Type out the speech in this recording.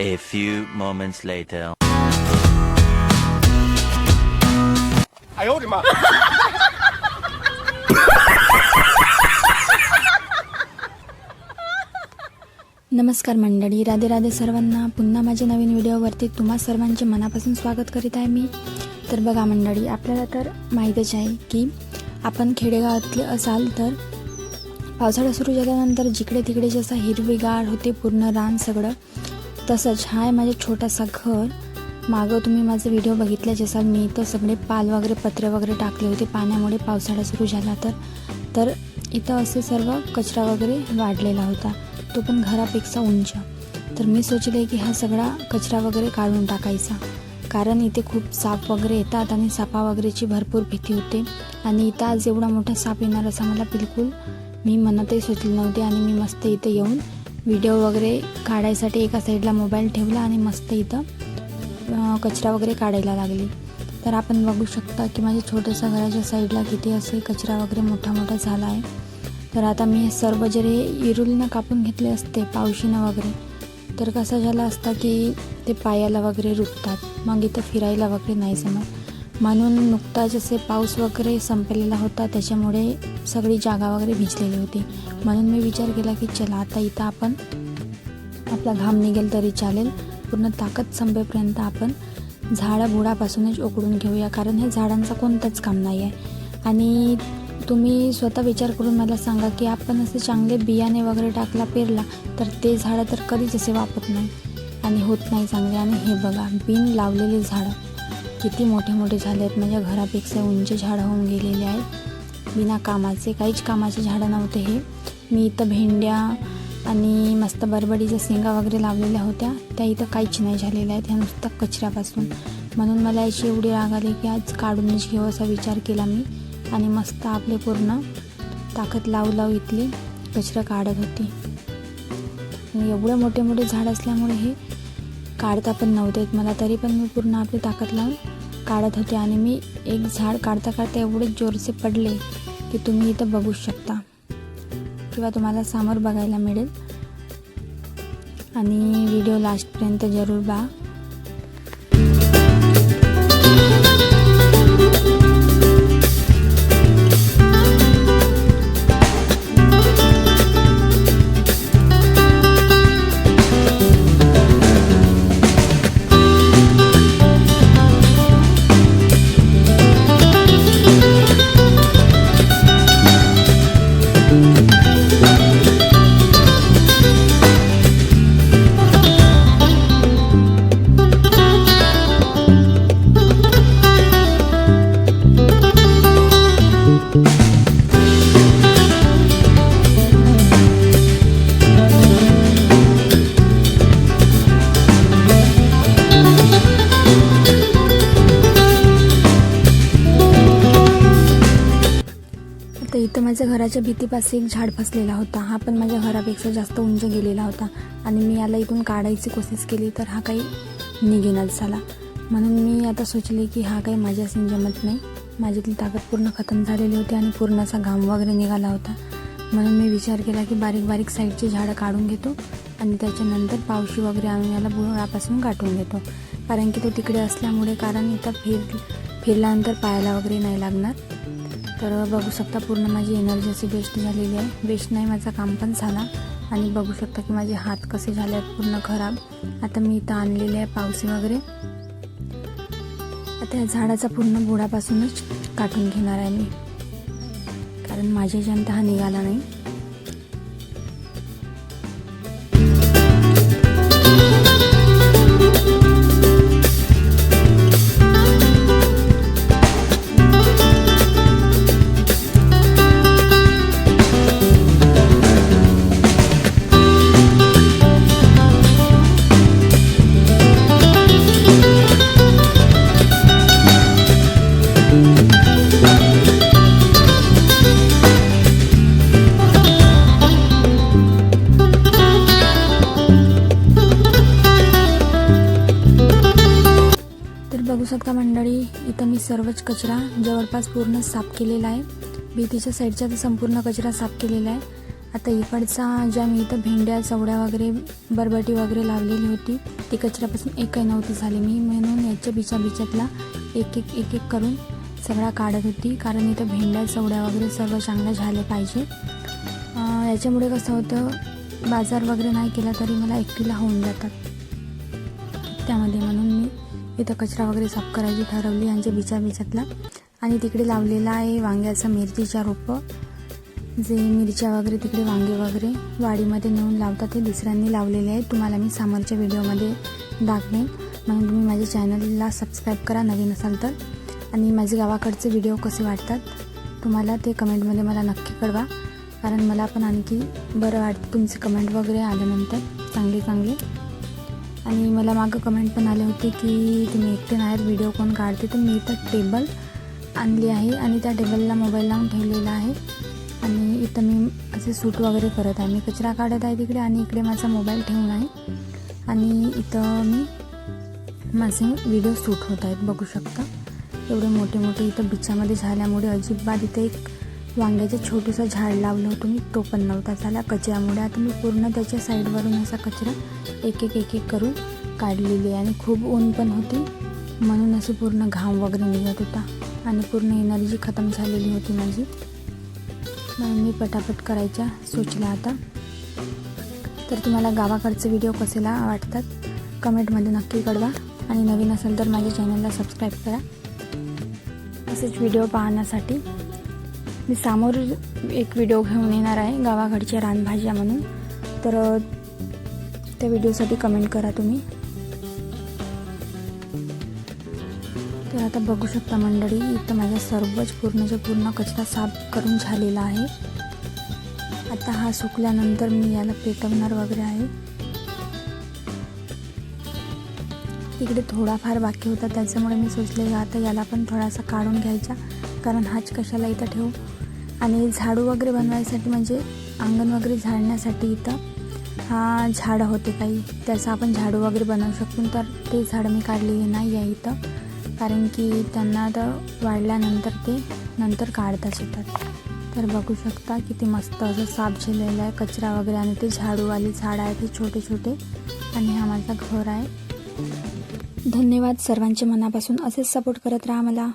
A few moments later. 哎呦我的妈！ नमस्कार मंडळी राधे राधे सर्वांना पुन्हा माझ्या नवीन व्हिडिओवरती तुम्हा सर्वांचे मनापासून स्वागत करीत आहे मी तर बघा मंडळी आपल्याला तर माहीतच आहे की आपण खेडेगावातले असाल तर पावसाळा सुरू झाल्यानंतर जिकडे तिकडे जसं हिरवीगार होते पूर्ण रान सगळं तसंच हा आहे माझा छोटासा घर. मागं तुम्ही माझा व्हिडिओ बघितला जसा मी तर सगळे पाल वगैरे पत्रे वगैरे टाकले होते. पाण्यामुळे पावसाळा सुरू झाला तर. तर इथं असे सर्व कचरा वगैरे वाढलेला होता. तो पण घरापेक्षा उंच. तर मी सोचले की हा सगळा कचरा वगैरे काढून टाकायचा. कारण इथे खूप साप वगैरे येतात आणि सापा वगैरेची भरपूर भीती होते. आणि इथं आज एवढा मोठा साप येणार असा मला बिलकुल मी मनातही सुचले नव्हते आणि मी मस्त इथे येऊन व्हिडिओ वगैरे काढायसाठी एका साईडला मोबाईल ठेवला आणि मस्त इथं कचरा वगैरे काढायला लागली. तर आपण बघू शकता की माझ्या छोट्याशा घराच्या साईडला किती असे कचरा वगैरे मोठा मोठा झाला आहे. तर आता मी हे सर्व जर हे इरुलनं कापून घेतले असते पावशीनं वगैरे तर कसं झालं असतं की ते पायाला वगैरे रुततात. मग इथं फिरायला वगैरे नाही जमत. म्हणून नुकताच जसे पाऊस वगैरे संपलेला होता त्याच्यामुळे सगळी जागा वगैरे भिजलेली होती. म्हणून मी विचार केला की चला आता इथं आपण आपला घाम निघेल तरी चालेल. पूर्ण ताकद संपेपर्यंत आपण झाडं बुडापासूनच उकडून घेऊया कारण हे झाडांचं कोणतंच काम नाही आहे आणि तुम्ही स्वतः विचार करून मला सांगा की आपण असे चांगले बियाणे वगैरे टाकला पेरला तर ते झाडं तर कधीच असे वापरत नाही. आणि होत नाही चांगले. आणि हे बघा बिन लावलेले झाडं. किती मोठे मोठे झाले आहेत माझ्या घरापेक्षा उंच झाडं होऊन गेलेले आहेत. बिना कामाचे काहीच कामाचे झाडं नव्हते हे. मी इथं भेंड्या आणि मस्त बरबडीच्या शेंगा वगैरे लावलेल्या होत्या. त्या इथं काहीच नाही झालेल्या आहेत. ह्या नुसतं कचऱ्यापासून. म्हणून मला याची एवढी राग आली की आज काढूनच घेऊ असा विचार केला मी. आणि मस्त आपले पूर्ण ताकद लावू लावू इथली कचरा काढत होती. एवढे मोठे मोठे झाड असल्यामुळे हे काढता पण नव्हते मला. तरी पण मी पूर्ण आपली ताकद लावून काढत होते आणि मी एक झाड काढता काढता एवढे जोरसे पडले की तुम्ही इथं बघू शकता. किंवा तुम्हाला समोर बघायला मिळेल. आणि व्हिडिओ लास्टपर्यंत जरूर बा माझ्या घराच्या भीतीपाशी एक झाड फसलेला होता. हा पण माझ्या घरापेक्षा जास्त उंच गेलेला होता. आणि मी याला इथून काढायची कोशिश केली तर हा काही निघेनाच झाला. म्हणून मी आता सोचले की हा काही माझ्याशी जमत नाही. माझ्यातली ताकद पूर्ण खतम झालेली होती आणि पूर्ण असा घाम वगैरे निघाला होता. म्हणून मी विचार केला की बारीक बारीक साईडची झाडं काढून घेतो आणि त्याच्यानंतर पावशी वगैरे आम्ही याला बुळापासून गाठून घेतो. कारण की तो तिकडे असल्यामुळे कारण इथं फिर फिरल्यानंतर पायाला वगैरे नाही लागणार. तर बघू शकता पूर्ण माझी एनर्जी अशी बेस्ट झालेली आहे. बेस्ट नाही माझं काम पण झाला. आणि बघू शकता की माझे हात कसे झाले आहेत पूर्ण खराब. आता मी इथं आणलेले आहे पावसी वगैरे. आता या झाडाचा पूर्ण बुडापासूनच काढून घेणार आहे मी. कारण माझ्या जनता हा निघाला नाही. का मंडळी इथं मी सर्वच कचरा जवळपास पूर्ण साफ केलेला आहे. भीतीच्या साईडचा तर संपूर्ण कचरा साफ केलेला आहे. आता इकडचा ज्या मी इथं भेंड्या चवड्या वगैरे बरबटी वगैरे लावलेली होती ती कचऱ्यापासून एकही नव्हती झाली. मी म्हणून याच्या बिचा बिचातला एक एक एक एक करून सगळा काढत होती कारण इथं भेंड्या चवड्या वगैरे सर्व चांगल्या झाले पाहिजे. याच्यामुळे कसं होतं बाजार वगैरे नाही केला तरी मला एकटीला होऊन जातात. त्यामध्ये म्हणून मी इथं कचरा वगैरे साफ करायची ठरवली यांच्या बिचा बिचातला आणि तिकडे लावलेला आहे वांग्याचा मिरचीच्या रोपं. जे मिरच्या वगैरे तिकडे वांगे वगैरे वाडीमध्ये नेऊन लावतात ते दुसऱ्यांनी लावलेले आहे तुम्हाला मी समोरच्या व्हिडिओमध्ये दाखवेन. म्हणून तुम्ही माझ्या चॅनलला सबस्क्राईब करा नवीन असाल तर. आणि माझे गावाकडचे व्हिडिओ कसे वाटतात तुम्हाला ते कमेंटमध्ये मला नक्की कळवा. कारण मला पण आणखी बरं वाटतं तुमचे कमेंट वगैरे आल्यानंतर चांगले चांगले. आणि मला मागं कमेंट पण आले होते की तुम्ही एकटे नाही व्हिडिओ कोण काढते? तर मी इथं टेबल आणली आहे आणि त्या टेबलला मोबाईल लावून ठेवलेला आहे. आणि इथं मी असे सूट वगैरे करत आहे. मी कचरा काढत आहे तिकडे आणि इकडे माझा मोबाईल ठेवून आहे. आणि इथं मी माझे व्हिडिओ सूट होत आहेत. बघू शकता. एवढे मोठे मोठे इथं बिचामध्ये झाल्यामुळे अजिबात इथे एक वांग्याचं छोटंसं झाड लावलं होतं मी तो पण नव्हता झाला. कचऱ्यामुळे आता मी पूर्ण त्याच्या साईडवरून असा कचरा एक एक एक एक करून काढलेली आणि खूप ऊन पण होती. म्हणून असे पूर्ण घाम वगैरे निघत होता. आणि पूर्ण एनर्जी खतम झालेली होती माझी. म्हणून मी पटापट करायच्या सोचला आता. तर तुम्हाला गावाकडचे व्हिडिओ कसेला वाटतात कमेंटमध्ये नक्की कळवा. आणि नवीन असेल तर माझ्या चॅनलला सबस्क्राईब करा. असेच व्हिडिओ पाहण्यासाठी मी समोर एक व्हिडिओ घेऊन येणार आहे गावाकडच्या रानभाज्या म्हणून. तर त्या व्हिडिओसाठी कमेंट करा तुम्ही. तर आता बघू शकता मंडळी इथं माझा सर्वच पूर्णच्या पूर्ण कचरा साफ करून झालेला आहे. आता हा सुकल्यानंतर मी याला पेटवणार वगैरे आहे. तिकडे थोडाफार बाकी होता त्याच्यामुळे मी सोचले का आता याला पण थोडासा काढून घ्यायचा. कारण हाच कशाला इथं ठेवू? आणि झाडू वगैरे बनवायसाठी म्हणजे अंगण वगैरे झाडण्यासाठी इथं हा झाडं होते काही. त्याचं आपण झाडू वगैरे बनवू शकतो तर ते झाडं मी काढलेली नाही आहे इथं. कारण की त्यांना तर वाढल्यानंतर ते नंतर काढताच येतात. तर बघू शकता किती मस्त असं साफ झालेलं आहे कचरा वगैरे आणि ते झाडूवाले झाड आहे ते छोटे छोटे. आणि हा माझा घर आहे. धन्यवाद सर्वांचे मनापासून असेच सपोर्ट करत राहा मला.